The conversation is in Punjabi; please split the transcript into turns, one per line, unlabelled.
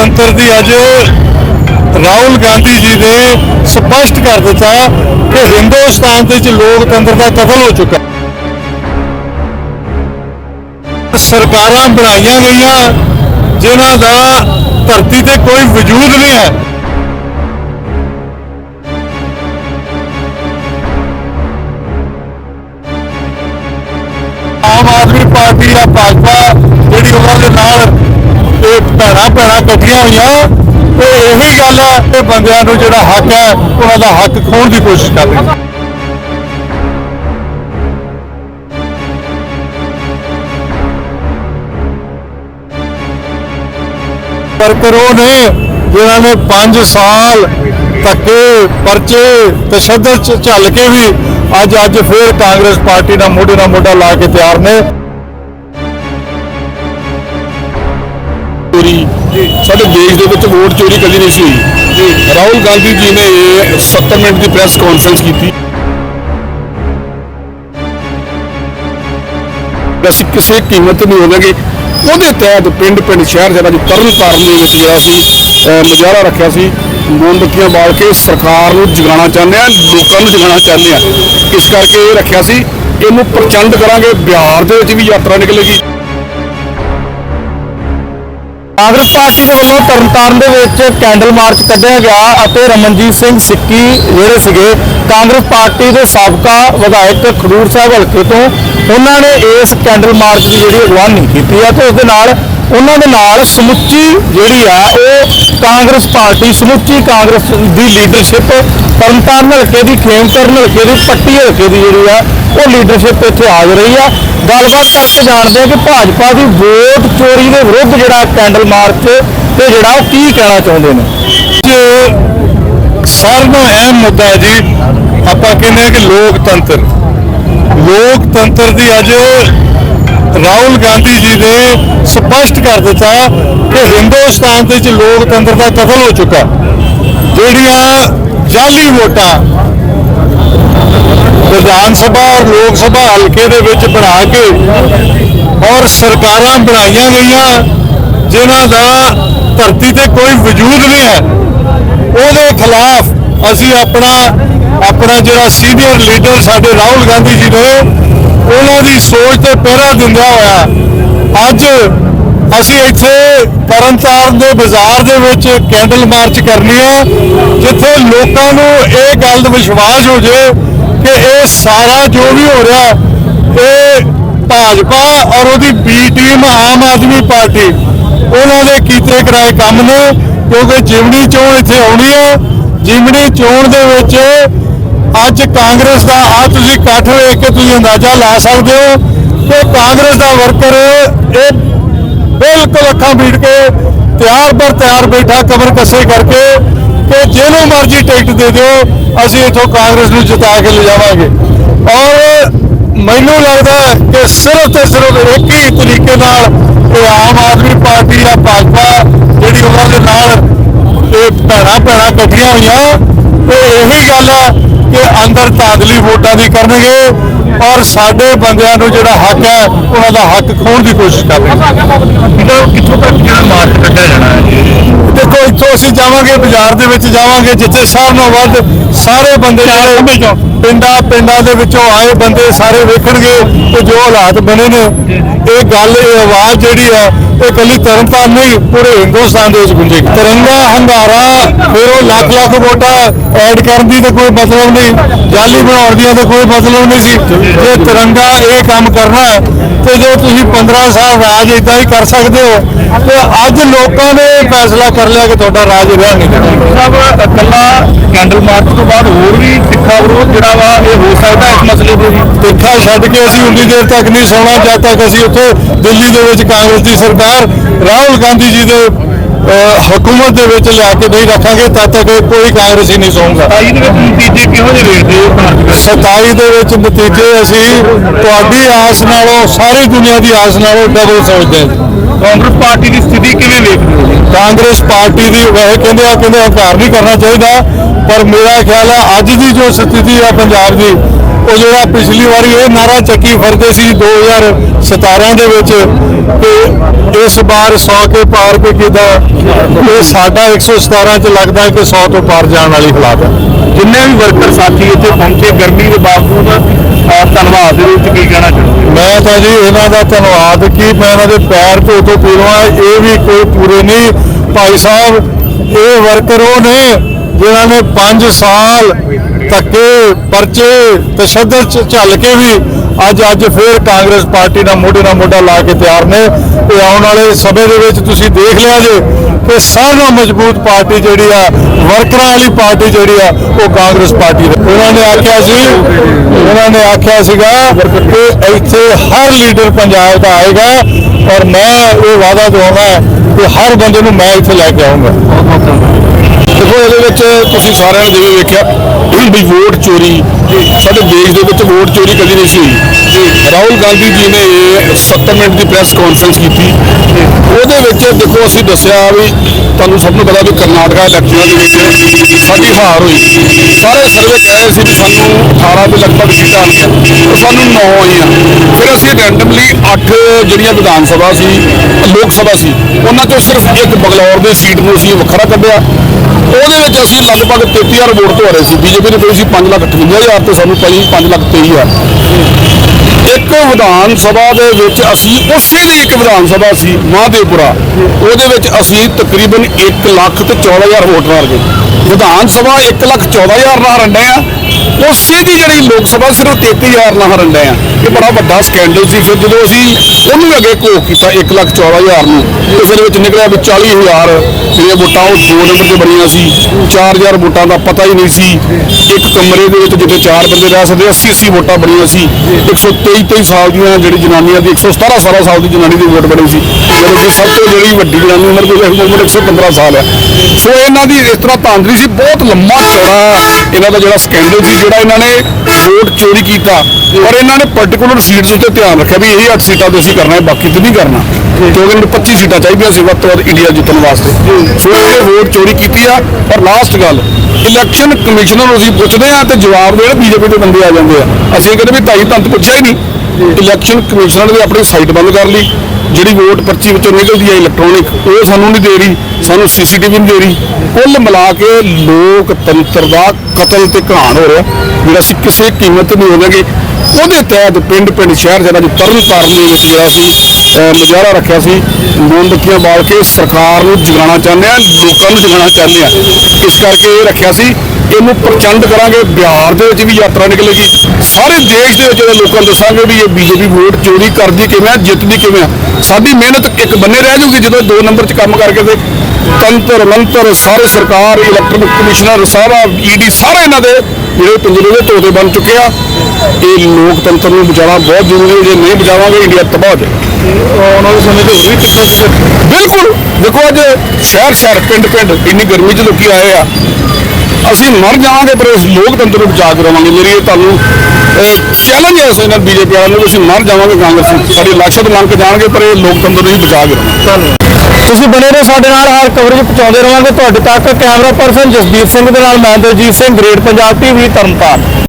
ਲੋਕਤੰਤਰ ਦੀ ਅੱਜ ਰਾਹੁਲ ਗਾਂਧੀ ਜੀ ਨੇ ਸਪਸ਼ਟ ਕਰ ਦਿੱਤਾ ਕਿ ਹਿੰਦੁਸਤਾਨ ਦੇ ਵਿੱਚ ਲੋਕਤੰਤਰ ਦਾ ਕਤਲ ਹੋ ਚੁੱਕਾ ਸਰਕਾਰਾਂ ਬਣਾਈਆਂ ਗਈਆਂ, ਜਿਨ੍ਹਾਂ ਦਾ ਧਰਤੀ ਤੇ ਕੋਈ ਵਜੂਦ ਨਹੀਂ ਹੈ। ਆਮ ਆਦਮੀ ਪਾਰਟੀ ਜਾਂ ਭਾਜਪਾ ਜਿਹੜੀ ਉਹਨਾਂ ਦੇ ਨਾਲ ਭੈਣਾ ਭੈਣਾ ਇਕੱਠੀਆਂ ਹੋਈਆਂ ਤੇ ਇਹੀ ਗੱਲ ਹੈ ਕਿ ਬੰਦਿਆਂ ਨੂੰ ਜਿਹੜਾ ਹੱਕ ਹੈ, ਉਹਨਾਂ ਦਾ ਹੱਕ ਖੋਣ ਦੀ ਕੋਸ਼ਿਸ਼ ਕਰ ਰਹੇ ਨੇ। ਵਰਕਰ ਉਹ ਨੇ, ਜਿਨ੍ਹਾਂ ਨੇ 5 ਸਾਲ ਧੱਕੇ, ਪਰਚੇ, ਤਸ਼ੱਦਦ ਝੱਲ ਕੇ ਵੀ ਅੱਜ ਅੱਜ ਫੇਰ ਕਾਂਗਰਸ ਪਾਰਟੀ ਨਾਲ ਮੋਢੇ ਨਾਲ ਮੋਢਾ ਲਾ ਕੇ ਤਿਆਰ ਨੇ।
ਚੋਰੀ, ਸਾਡੇ ਦੇਸ਼ ਦੇ ਵਿੱਚ ਵੋਟ ਚੋਰੀ ਕਦੀ ਨਹੀਂ ਸੀ ਹੋਈ। ਰਾਹੁਲ ਗਾਂਧੀ ਜੀ ਨੇ ਇਹ 70 ਮਿੰਟ ਦੀ ਪ੍ਰੈਸ ਕਾਨਫਰੰਸ ਕੀਤੀ। ਅਸੀਂ ਕਿਸੇ ਕੀਮਤ ਨਹੀਂ ਹੋਵਾਂਗੇ। ਉਹਦੇ ਤਹਿਤ ਪਿੰਡ ਪਿੰਡ ਸ਼ਹਿਰ ਜਿਹੜਾ ਜੀ ਤਰਨ ਤਾਰਨ ਦੇ ਵਿੱਚ ਜਿਹੜਾ ਸੀ ਮੁਜ਼ਾਹਰਾ ਰੱਖਿਆ ਸੀ, ਮੋਮਬੱਤੀਆਂ ਬਾਲ ਕੇ ਸਰਕਾਰ ਨੂੰ ਜਗਾਉਣਾ ਚਾਹੁੰਦੇ ਆ ਲੋਕਾਂ ਨੂੰ ਜਗਾਉਣਾ ਚਾਹੁੰਦੇ ਆ ਇਸ ਕਰਕੇ ਇਹ ਰੱਖਿਆ ਸੀ, ਇਹਨੂੰ ਪ੍ਰਚੰਡ ਕਰਾਂਗੇ। ਬਿਹਾਰ ਦੇ ਵਿੱਚ ਵੀ ਯਾਤਰਾ ਨਿਕਲੇਗੀ।
ਕਾਂਗਰਸ ਪਾਰਟੀ ਦੇ ਵੱਲੋਂ ਤਰਨਤਾਰਨ ਦੇ ਵਿੱਚ ਕੈਂਡਲ ਮਾਰਚ ਕੱਢਿਆ ਗਿਆ ਅਤੇ ਰਮਨਜੀਤ ਸਿੰਘ ਸਿੱਕੀ ਜਿਹੜੇ ਸੀਗੇ, ਕਾਂਗਰਸ ਪਾਰਟੀ ਦੇ ਸਾਬਕਾ ਵਿਧਾਇਕ ਖਡੂਰ ਸਾਹਿਬ ਹਲਕੇ ਤੋਂ, ਉਹਨਾਂ ਨੇ ਇਸ ਕੈਂਡਲ ਮਾਰਚ ਦੀ ਜਿਹੜੀ ਅਗਵਾਨੀ ਕੀਤੀ ਹੈ ਤੇ ਉਸ ਦੇ ਨਾਲ ਉਹਨਾਂ ਦੇ ਨਾਲ ਸਮੁੱਚੀ ਜਿਹੜੀ ਆ, ਉਹ ਕਾਂਗਰਸ ਪਾਰਟੀ, ਸਮੁੱਚੀ ਕਾਂਗਰਸ ਦੀ ਲੀਡਰਸ਼ਿਪ ਤਰਨਤਾਰਨ ਹਲਕੇ ਦੀ, ਖੇਮਕਰਨ ਹਲਕੇ ਦੀ, ਪੱਟੀ ਹਲਕੇ ਦੀ ਜਿਹੜੀ ਆ, ਉਹ ਲੀਡਰਸ਼ਿਪ ਇੱਥੇ ਹਾਜ਼ਰ ਰਹੀ ਆ। ਗੱਲਬਾਤ ਕਰਕੇ ਜਾਣਦੇ ਆ ਕਿ ਭਾਜਪਾ ਦੀ ਵੋਟ ਚੋਰੀ ਦੇ ਵਿਰੁੱਧ ਜਿਹੜਾ ਕੈਂਡਲ ਮਾਰਚ ਤੇ ਜਿਹੜਾ ਉਹ ਕੀ ਕਹਿਣਾ ਚਾਹੁੰਦੇ ਨੇ?
ਸਾਰਿਆਂ ਨਾਲੋਂ ਅਹਿਮ ਮੁੱਦਾ ਹੈ ਜੀ, ਆਪਾਂ ਕਹਿੰਦੇ ਹਾਂ ਕਿ ਲੋਕਤੰਤਰ। ਲੋਕਤੰਤਰ ਦੀ ਅੱਜ ਰਾਹੁਲ ਗਾਂਧੀ ਜੀ ਨੇ ਸਪਸ਼ਟ ਕਰ ਦਿੱਤਾ ਕਿ ਹਿੰਦੁਸਤਾਨ ਦੇ ਵਿੱਚ ਲੋਕਤੰਤਰ ਦਾ ਕਤਲ ਹੋ ਚੁੱਕਾ। ਜਿਹੜੀਆਂ ਜਾਲੀ ਵੋਟਾਂ ਵਿਧਾਨ ਸਭਾ ਔਰ ਲੋਕ ਸਭਾ ਹਲਕੇ ਦੇ ਵਿੱਚ ਬਣਾ ਕੇ ਔਰ ਸਰਕਾਰਾਂ ਬਣਾਈਆਂ ਗਈਆਂ, ਜਿਨ੍ਹਾਂ ਦਾ ਧਰਤੀ ਤੇ ਕੋਈ ਵਜੂਦ ਨਹੀਂ ਹੈ। ਉਹਦੇ ਖਿਲਾਫ ਅਸੀਂ ਆਪਣਾ ਆਪਣਾ ਜਿਹੜਾ ਸੀਨੀਅਰ ਲੀਡਰ ਸਾਡੇ ਰਾਹੁਲ ਗਾਂਧੀ ਜੀ ਨੇ ਉਹਨਾਂ ਦੀ ਸੋਚ ਤੇ ਪਹਿਰਾ ਦਿੰਦਿਆਂ ਹੋਇਆ। ਅੱਜ ਅਸੀਂ ਇੱਥੇ ਤਰਨਤਾਰਨ ਦੇ ਬਾਜ਼ਾਰ ਦੇ ਵਿੱਚ ਕੈਂਡਲ ਮਾਰਚ ਕਰਨੀ ਹੈ ਜਿੱਥੇ ਲੋਕਾਂ ਨੂੰ ਇਹ ਗੱਲ ਦਾ ਵਿਸ਼ਵਾਸ ਹੋ ਜੇ ਕਿ ਇਹ ਸਾਰਾ ਜੋ ਵੀ ਹੋ ਰਿਹਾ, ਇਹ ਭਾਜਪਾ ਔਰ ਉਹਦੀ B team Aam Aadmi party, ਉਹਨਾਂ ਦੇ ਕੀਤੇ ਕਰਾਏ ਕੰਮ ਨੇ, ਕਿਉਂਕਿ ਜਿਮਣੀ ਚੋਣ ਇੱਥੇ ਆਉਣੀ ਹੈ ਜਿਮਣੀ ਚੋਣ ਦੇ ਵਿੱਚ ਅੱਜ ਕਾਂਗਰਸ ਦਾ ਆ ਤੁਸੀਂ ਇਕੱਠ ਵੇਖ ਕੇ ਤੁਸੀਂ ਅੰਦਾਜ਼ਾ ਲਾ ਸਕਦੇ ਹੋ ਕਿ ਕਾਂਗਰਸ ਦਾ ਵਰਕਰ ਇਹ ਬਿਲਕੁਲ ਅੱਖਾਂ ਮੀਟ ਕੇ ਤਿਆਰ ਪਰ ਤਿਆਰ ਬੈਠਾ ਕਮਰ ਕੱਸੇ ਕਰਕੇ ਕਿ ਜਿਹਨੂੰ ਮਰਜ਼ੀ ਟਿਕਟ ਦੇ ਦਿਓ, ਅਸੀਂ ਇਥੋਂ ਕਾਂਗਰਸ ਨੂੰ ਜਿਤਾ ਕੇ ਲਿਜਾਵਾਂਗੇ। ਔਰ ਮੈਨੂੰ ਲੱਗਦਾ ਕਿ ਸਿਰਫ ਤੇ ਸਿਰਫ ਇੱਕ ਹੀ ਤਰੀਕੇ ਨਾਲ ਇਹ ਆਮ ਆਦਮੀ ਪਾਰਟੀ ਆ ਭਾਜਪਾ ਜਿਹੜੀ ਉਹਨਾਂ ਦੇ ਨਾਲ ਇਹ ਭੈਣਾ ਭੈਣਾ ਇਕੱਠੀਆਂ ਹੋਈਆਂ ਤੇ ਇਹੀ ਗੱਲ ਹੈ ਕਿ ਅੰਦਰ ਧਾਂਦਲੀ ਵੋਟਾਂ ਦੀ ਕਰਨਗੇ ਔਰ ਸਾਡੇ ਬੰਦਿਆਂ ਨੂੰ ਜਿਹੜਾ ਹੱਕ ਹੈ ਉਹਨਾਂ ਦਾ ਹੱਕ ਖੋਣ ਦੀ ਕੋਸ਼ਿਸ਼ ਕਰਨਗੇ। ਕਿੱਥੋਂ ਤੱਕ ਜਿਹੜਾ ਮਾਰਚ ਕੱਢਿਆ ਜਾਣਾ ਹੈ? ਦੇਖੋ ਇੱਥੋਂ ਅਸੀਂ ਜਾਵਾਂਗੇ ਬਾਜ਼ਾਰ ਦੇ ਵਿੱਚ ਜਾਵਾਂਗੇ ਜਿੱਥੇ ਸਭ ਨਾਲੋਂ ਵੱਧ ਸਾਰੇ ਬੰਦੇ ਜਿਹੜੇ ਪਿੰਡਾਂ ਪਿੰਡਾਂ ਦੇ ਵਿੱਚੋਂ ਆਏ ਬੰਦੇ ਸਾਰੇ ਵੇਖਣਗੇ ਕਿ ਜੋ ਹਾਲਾਤ ਬਣੇ ਨੇ। ਇਹ ਗੱਲ, ਇਹ ਆਵਾਜ਼ ਜਿਹੜੀ ਹੈ ਇਹ ਕੱਲੀ ਤਰਨਤਾਰਨ ਨਹੀਂ, ਪੂਰੇ ਹਿੰਦੁਸਤਾਨ ਦੇ ਵਿੱਚ ਗੁੰਜੇਗੀ ਤਿਰੰਗਾ, ਹੰਗਾਰਾ, ਫਿਰ ਉਹ ਲੱਖ ਲੱਖ ਵੋਟਾਂ ਐਡ ਕਰਨ ਦੀ ਤਾਂ ਕੋਈ ਮਤਲਬ ਨਹੀਂ, ਜਾਲੀ ਬਣਾਉਣ ਦੀ ਤਾਂ ਕੋਈ ਮਤਲਬ ਨਹੀਂ ਸੀ। ਜੇ ਤਿਰੰਗਾ ਇਹ ਕੰਮ ਕਰਨਾ ਹੈ, ਤੇ ਜੇ ਤੁਸੀਂ 15 ਸਾਲ ਰਾਜ ਇਦਾਂ ਹੀ ਕਰ ਸਕਦੇ ਹੋ, ਤੇ ਅੱਜ ਲੋਕਾਂ ਨੇ ਫੈਸਲਾ ਕਰ ਲਿਆ ਕਿ ਤੁਹਾਡਾ ਰਾਜ ਰਿਹਾ ਨਹੀਂ।
ਸਭ ਇਕੱਲਾ ਕੈਂਡਲ ਮਾਰਚ ਤੋਂ ਬਾਅਦ ਹੋਰ ਵੀ ਤਿੱਖਾ ਵਿਰੋਧ ਜਿਹੜਾ ਵਾ, ਇਹ ਹੋ ਸਕਦਾ ਇਸ ਮਸਲੇ ਤੇ ਵੀ
ਦੇਖਾ ਛੱਡ ਕੇ ਅਸੀਂ ਉਨੀ ਦੇਰ ਤੱਕ ਨਹੀਂ ਸੌਣਾ, ਜਦ ਤੱਕ ਅਸੀਂ ਉੱਥੇ ਦਿੱਲੀ ਦੇ ਵਿੱਚ ਕਾਂਗਰਸ ਦੀ ਸਰਕਾਰ, ਰਾਹੁਲ ਗਾਂਧੀ ਜੀ ਦੇ ਹਕੂਮਤ ਦੇ ਵਿੱਚ ਲਿਆ ਕੇ ਨਹੀਂ ਰੱਖਾਂਗੇ ਤਦ ਤੱਕ ਕੋਈ ਕਾਂਗਰਸੀ ਨਹੀਂ ਸੌਂਗਾ
ਆਈ ਦੇ ਵਿੱਚ ਨਤੀਜੇ ਕਿਹੋ ਜਿਹੇ ਵੇਖਦੇ ਹੋ ਭਾਰਤ ਵਿੱਚ?
27 ਦੇ ਵਿੱਚ ਨਤੀਜੇ ਅਸੀਂ ਤੁਹਾਡੀ ਆਸ ਨਾਲੋਂ ਸਾਰੀ ਦੁਨੀਆ ਦੀ ਆਸ ਨਾਲੋਂ ਡਬਲ ਸੋਚਦੇ ਹਾਂ।
ਕਾਂਗਰਸ ਪਾਰਟੀ ਦੀ ਸਥਿਤੀ ਕਿਵੇਂ ਵੇਖਦੇ ਹੋ?
ਕਾਂਗਰਸ ਪਾਰਟੀ ਦੀ ਵੈਸੇ ਕਹਿੰਦੇ ਆ ਕਹਿੰਦੇ ਹੰਕਾਰ ਨਹੀਂ ਕਰਨਾ ਚਾਹੀਦਾ ਪਰ ਮੇਰਾ ਖਿਆਲ ਹੈ ਅੱਜ ਦੀ ਜੋ ਸਥਿਤੀ ਹੈ ਪੰਜਾਬ ਦੀ ਉਹ ਜਿਹੜਾ ਪਿਛਲੀ ਵਾਰੀ ਇਹ ਨਾਰਾ ਚੱਕੀ ਫਿਰਦੇ ਸੀ 2017 ਦੇ ਵਿੱਚ ਕਿ ਇਸ ਵਾਰ 100 ਕੇ ਪਾਰ ਕੋਈ ਕਿਦਾ ਇਹ ਸਾਡਾ 117 ਚ ਲੱਗਦਾ ਕਿ 100 ਤੋਂ ਪਾਰ ਜਾਣ ਵਾਲੀ ਹਾਲਾਤ ਹੈ।
ਜਿੰਨੇ ਵੀ ਵਰਕਰ ਸਾਥੀ ਇੱਥੇ ਪਹੁੰਚੇ ਗਰਮੀ ਦੇ ਬਾਵਜੂਦ ਧੰਨਵਾਦ ਦੇ ਵਿੱਚ ਕੀ ਕਹਿਣਾ ਚਾਹੁੰਦੇ
ਮੈਂ ਤਾਂ ਜੀ ਇਹਨਾਂ ਦਾ ਧੰਨਵਾਦ ਕੀ ਮੈਂ ਇਹਨਾਂ ਦੇ ਪੈਰ ਧੋ ਤੋਂ ਪੂਰਵਾ ਇਹ ਵੀ ਕੋਈ ਪੂਰੇ ਨਹੀਂ। ਭਾਈ ਸਾਹਿਬ ਇਹ ਵਰਕਰ ਉਹ ਨੇ ਜਿਨ੍ਹਾਂ ਨੇ 5 ਸਾਲ ਧੱਕੇ, ਪਰਚੇ, ਤਸ਼ੱਦਦ ਚ ਝੱਲ ਕੇ ਵੀ ਅੱਜ ਅੱਜ ਫੇਰ ਕਾਂਗਰਸ ਪਾਰਟੀ ਨਾਲ ਮੋਢੇ ਨਾਲ ਮੋਢਾ ਲਾ ਕੇ ਤਿਆਰ ਨੇ। ਤੇ ਆਉਣ ਵਾਲੇ ਸਮੇਂ ਦੇ ਵਿੱਚ ਤੁਸੀਂ ਦੇਖ ਲਿਆ ਜੇ ਕਿ ਸਾਰਿਆਂ ਨਾਲੋਂ ਮਜ਼ਬੂਤ ਪਾਰਟੀ ਜਿਹੜੀ ਆ, ਵਰਕਰਾਂ ਵਾਲੀ ਪਾਰਟੀ ਜਿਹੜੀ ਆ, ਉਹ ਕਾਂਗਰਸ ਪਾਰਟੀ ਹੈ ਉਹਨਾਂ ਨੇ ਆਖਿਆ ਸੀ ਉਹਨਾਂ ਨੇ ਆਖਿਆ ਸੀਗਾ ਕਿ ਇੱਥੇ ਹਰ ਲੀਡਰ ਪੰਜਾਬ ਦਾ ਆਏਗਾ ਔਰ ਮੈਂ ਇਹ ਵਾਅਦਾ ਦਵਾਉਂਦਾ ਕਿ ਹਰ ਬੰਦੇ ਨੂੰ ਮੈਂ ਇੱਥੇ ਲੈ ਕੇ ਆਉਂਗਾ
ਦੇਖੋ, ਇਹਦੇ ਵਿੱਚ ਤੁਸੀਂ ਸਾਰਿਆਂ ਨੇ ਜਿਵੇਂ ਵੇਖਿਆ ਵੀ ਵੋਟ ਚੋਰੀ, ਸਾਡੇ ਦੇਸ਼ ਦੇ ਵਿੱਚ ਵੋਟ ਚੋਰੀ ਕਦੀ ਨਹੀਂ ਸੀ ਹੋਈ। ਰਾਹੁਲ ਗਾਂਧੀ ਜੀ ਨੇ 70 ਮਿੰਟ ਦੀ ਪ੍ਰੈਸ ਕਾਨਫਰੰਸ ਕੀਤੀ। ਉਹਦੇ ਵਿੱਚ ਦੇਖੋ ਅਸੀਂ ਦੱਸਿਆ ਵੀ ਤੁਹਾਨੂੰ ਸਭ ਨੂੰ ਪਤਾ ਵੀ ਕਰਨਾਟਕਾ ਇਲੈਕਸ਼ਨਾਂ ਦੇ ਵਿੱਚ ਸਾਡੀ ਹਾਰ ਹੋਈ। ਸਾਰੇ ਸਰਵੇ ਕਹਿ ਰਹੇ ਸੀ ਵੀ ਸਾਨੂੰ 18 ਦੇ ਲਗਭਗ ਸੀਟਾਂ ਆਉਣਗੀਆਂ ਸਾਨੂੰ 9 ਆਈਆਂ। ਫਿਰ ਅਸੀਂ ਰੈਂਡਮਲੀ 8 ਜਿਹੜੀਆਂ ਵਿਧਾਨ ਸਭਾ ਸੀ, ਲੋਕ ਸਭਾ ਸੀ, ਉਹਨਾਂ ਚੋਂ ਸਿਰਫ ਇੱਕ ਬਗਲੌਰ ਦੀ ਸੀਟ ਨੂੰ ਅਸੀਂ ਵੱਖਰਾ ਕੱਢਿਆ। ਉਹਦੇ ਵਿੱਚ ਅਸੀਂ ਲਗਭਗ 33000 ਵੋਟ ਤੋਂ ਰਹੇ ਸੀ। ਬੀਜੇਪੀ ਨੇ ਪਈ ਸੀ 558000 ਤੇ ਸਾਨੂੰ ਪਈ 523000 ਇੱਕ ਵਿਧਾਨ ਸਭਾ ਦੇ ਵਿੱਚ ਅਸੀਂ ਉਸੇ ਦੀ ਇੱਕ ਵਿਧਾਨ ਸਭਾ ਸੀ, ਮਹਾਦੇਵਪੁਰਾ। ਉਹਦੇ ਵਿੱਚ ਅਸੀਂ ਤਕਰੀਬਨ 1 ਲੱਖ ਤੇ 14000 ਵੋਟ ਮਾਰ ਗਏ। ਵਿਧਾਨ ਸਭਾ 1 ਲੱਖ 14000 ਨਾਲ ਹਰੰਡੇ ਆ। ਉਸੇ ਦੀ ਜਿਹੜੀ ਲੋਕ ਸਭਾ ਸਿਰਫ 33000 ਨਾਲ ਹਰੰਡੇ ਆ। ਇਹ ਬੜਾ ਵੱਡਾ ਸਕੈਂਡਲ ਸੀ। ਫਿਰ ਜਦੋਂ ਅਸੀਂ ਉਹਨੂੰ ਅੱਗੇ ਘੋਖ ਕੀਤਾ 1 ਲੱਖ 14000 ਨੂੰ, ਤੇ ਫਿਰ ਵਿੱਚ ਨਿਕਲਿਆ ਵੀ 40000 ਜਿਹੜੀਆਂ ਵੋਟਾਂ ਉਹ ਦੋ ਨੰਬਰ ਤੇ ਬਣੀਆਂ ਸੀ। 4000 ਵੋਟਾਂ ਦਾ ਪਤਾ ਹੀ ਨਹੀਂ ਸੀ। ਇੱਕ ਕਮਰੇ ਦੇ ਵਿੱਚ ਜਿੱਥੇ ਚਾਰ ਬੰਦੇ ਰਹਿ ਸਕਦੇ 80 80 ਵੋਟਾਂ ਬਣੀਆਂ ਸੀ। 123 23 ਸਾਲ ਦੀਆਂ ਜਿਹੜੀ ਜਨਾਨੀਆਂ ਦੀ 117 17 ਸਾਲ ਦੀ ਜਨਾਨੀ ਦੀ ਵੋਟ ਬਣੀ ਸੀ। ਜਦੋਂ ਕਿ ਸਭ ਤੋਂ ਜਿਹੜੀ ਵੱਡੀ ਜਨਾਨੀ ਉਮਰ ਦੀ ਉਮਰ 115 ਸਾਲ ਹੈ ਸੋ ਇਹਨਾਂ ਦੀ ਇਸ ਤਰ੍ਹਾਂ ਤਾਂਦਰੀ ਸੀ, ਬਹੁਤ ਲੰਮਾ ਚੌੜਾ ਇਹਨਾਂ ਦਾ ਜਿਹੜਾ ਸਕੈਂਡਲ ਸੀ, ਜਿਹੜਾ ਇਹਨਾਂ ਨੇ ਵੋਟ ਚੋਰੀ ਕੀਤਾ। ਔਰ ਇਹਨਾਂ ਨੇ ਪਾਰਟਿਕੂਲਰ ਸੀਟਸ ਉੱਤੇ ਧਿਆਨ ਰੱਖਿਆ ਵੀ ਇਹ 8 ਸੀਟਾਂ ਤੇ ਅਸੀਂ ਕਰਨਾ ਹੈ, ਬਾਕੀ ਤੇ ਨਹੀਂ ਕਰਨਾ। ਕਿਉਂਕਿ ਇਹਨਾਂ ਨੂੰ 25 ਸੀਟਾਂ ਚਾਹੀਦੀਆਂ ਸੀ ਵੱਧ ਤੋਂ ਵੱਧ ਇੰਡੀਆ ਜਿੱਤਣ ਵਾਸਤੇ। ਸੋ ਇਹਨਾਂ ਵੋਟ ਚੋਰੀ ਕੀਤੀ ਆ। ਔਰ ਲਾਸਟ ਗੱਲ ਇਲੈਕਸ਼ਨ ਕਮਿਸ਼ਨਰ ਨੂੰ ਅਸੀਂ ਪੁੱਛਦੇ ਆ ਤੇ ਜਵਾਬ ਦੇਣ ਬੀਜੇਪੀ ਦੇ ਬੰਦੇ ਆ ਜਾਂਦੇ ਆ। ਅਸੀਂ ਕਹਿੰਦੇ ਵੀ ਢਾਈ ਤੰਤ ਪੁੱਛਿਆ ਹੀ ਨਹੀਂ। ਇਲੈਕਸ਼ਨ ਕਮਿਸ਼ਨਰ ਨੇ ਆਪਣੀ ਸਾਈਟ ਬੰਦ ਕਰ ਲਈ। ਜਿਹੜੀ ਵੋਟ ਪਰਚੀ ਵਿੱਚੋਂ ਨਿਕਲਦੀ ਹੈ ਇਲੈਕਟ੍ਰੋਨਿਕ ਉਹ ਸਾਨੂੰ ਨਹੀਂ ਦੇ ਰਹੀ। ਸਾਨੂੰ ਸੀਸੀਟੀਵੀ ਨਹੀਂ ਦੇ ਰਹੀ। ਕੁੱਲ ਮਿਲਾ ਕੇ ਲੋਕਤੰਤਰ ਦਾ ਕਤਲ ਤੇ ਘਾਣ ਹੋ ਰਿਹਾ। ਜਿਹੜਾ ਅਸੀਂ ਕਿਸੇ ਕੀਮਤ ਨਹੀਂ ਹੋਵਾਂਗੇ। ਉਹਦੇ ਤਹਿਤ ਪਿੰਡ ਪਿੰਡ ਸ਼ਹਿਰ ਜਿਹੜਾ ਅੱਜ ਤਰਨ ਤਾਰਨ ਦੇ ਵਿੱਚ ਜਿਹੜਾ ਸੀ ਮੁਜ਼ਾਹਰਾ ਰੱਖਿਆ ਸੀ। ਮੋਮਬੱਤੀਆਂ ਬਾਲ ਕੇ ਸਰਕਾਰ ਨੂੰ ਜਗਾਉਣਾ ਚਾਹੁੰਦੇ ਆ, ਲੋਕਾਂ ਨੂੰ ਜਗਾਉਣਾ ਚਾਹੁੰਦੇ ਆ। ਇਸ ਕਰਕੇ ਇਹ ਰੱਖਿਆ ਸੀ, ਇਹਨੂੰ ਪ੍ਰਚੰਡ ਕਰਾਂਗੇ, ਬਿਹਾਰ ਦੇ ਵਿੱਚ ਵੀ ਯਾਤਰਾ ਨਿਕਲੇਗੀ। ਸਾਰੇ ਦੇਸ਼ ਦੇ ਵਿੱਚ ਜਿਹੜੇ ਲੋਕਾਂ ਨੂੰ ਦੱਸਾਂਗੇ ਵੀ ਇਹ ਬੀਜੇਪੀ ਵੋਟ ਚੋਰੀ ਕਰਦੀ ਕਿਵੇਂ ਆ, ਜਿੱਤਦੀ ਕਿਵੇਂ ਆ, ਸਾਡੀ ਮਿਹਨਤ ਇੱਕ ਬੰਨੇ ਰਹਿ ਜੂਗੀ ਜਦੋਂ ਦੋ ਨੰਬਰ 'ਚ ਕੰਮ ਕਰਕੇ ਤੇ ਤੰਤਰ, ਮੰਤਰ, ਸਾਰੇ ਸਰਕਾਰ ਇਲੈਕਟ੍ਰੋਨਿਕ ਕਮਿਸ਼ਨਰ ਸਾਰਾ ਈਡੀ ਸਾਰੇ ਇਹਨਾਂ ਦੇ ਜਿਹੜੇ ਪਿੰਜਰੇ ਦੇ ਤੋਤੇ ਬਣ ਚੁੱਕੇ ਆ। ਇਹ ਲੋਕਤੰਤਰ ਨੂੰ ਬਚਾਉਣਾ ਬਹੁਤ ਜ਼ਰੂਰੀ ਹੈ, ਜੇ ਨਹੀਂ ਬਚਾਵਾਂਗੇ ਇੰਡੀਆ ਤਬਾਹ ਹੋ ਜਾਏ
ਆਉਣ ਵਾਲੇ ਸਮੇਂ 'ਚ ਹੋਰ ਵੀ ਕਿੱਦਾਂ
ਬਿਲਕੁਲ, ਦੇਖੋ ਅੱਜ ਸ਼ਹਿਰ ਸ਼ਹਿਰ, ਪਿੰਡ ਪਿੰਡ, ਇੰਨੀ ਗਰਮੀ 'ਚ ਲੋਕੀ ਆਏ ਆ। ਅਸੀਂ ਮਰ ਜਾਵਾਂਗੇ, ਪਰ ਇਸ ਲੋਕਤੰਤਰ ਨੂੰ ਬਚਾ ਕੇ ਰਵਾਂਗੇ। ਮੇਰੀ ਇਹ ਤੁਹਾਨੂੰ ਚੈਲੰਜ ਹੈ ਇਸ ਨਾਲ ਬੀਜੇਪੀ ਵਾਲਿਆਂ ਨੂੰ ਕਿ ਅਸੀਂ ਮਰ ਜਾਵਾਂਗੇ ਕਾਂਗਰਸੀ ਸਾਡੀ ਲਕਸ਼ਤ ਲੰਘ ਕੇ ਜਾਣਗੇ, ਪਰ ਇਹ ਲੋਕਤੰਤਰ ਨੂੰ ਹੀ ਬਚਾ ਕੇ ਰਵਾਂਗੇ।
ਤੁਸੀਂ ਬਣੇ ਰਹੋ ਸਾਡੇ ਨਾਲ, ਹਰ ਕਵਰੇਜ ਪਹੁੰਚਾਉਂਦੇ ਰਹਾਂਗੇ। ਤੁਹਾਡੇ ਤੱਕ ਕੈਮਰਾ ਪਰਸਨ ਜਸਦੀਪ ਸਿੰਘ ਦੇ ਨਾਲ, ਮੈਂ ਦਲਜੀਤ ਸਿੰਘ ਗ੍ਰੇਟ ਪੰਜਾਬ ਟੀਵੀ ਤਰਨਤਾਰਨ।